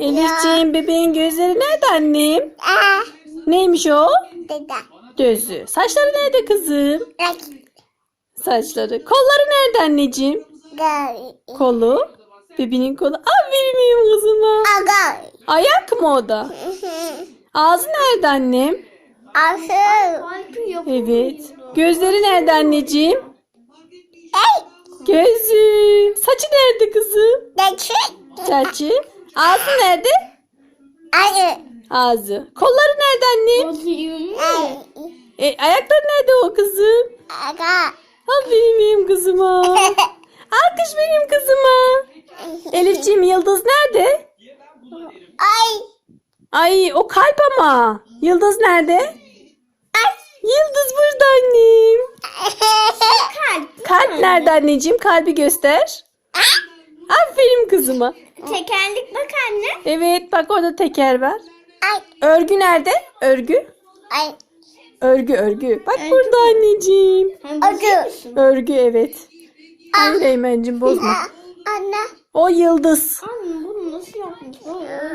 Elifciğim bebeğin gözleri nerede annem? Aa, Neymiş o? dede. Gözü. Saçları nerede kızım? Bak, Saçları. Kolları nerede anneciğim? Kolu. Bebeğin kolu. Aferin benim kızıma. Aga. Ayak mı o da? Ağzı nerede annem? Asıl. Evet. Gözleri nerede anneciğim? Ey, Gözü. Saçı nerede kızım? geçi. Çerçi. Ağzı nerede? Ayı. Ağzı. Kolları nerede annem? Ay. E, ayakları nerede o kızım? Aga. Aferin benim kızıma. Alkış benim kızıma. Elifciğim yıldız nerede? Ay. Ay o kalp ama. Yıldız nerede? Ay. Yıldız burada annem. Kalp. Kalp nerede anneciğim? Kalbi göster. Kızıma. Tekerlik bak anne. Evet bak orada teker var. Ay. Örgü nerede? Örgü. Ay. Örgü örgü. Bak burada anneciğim. Acı. Örgü evet. Hayır Eymen'cim bozma. Anne. O yıldız. Anne bunu nasıl yapmış?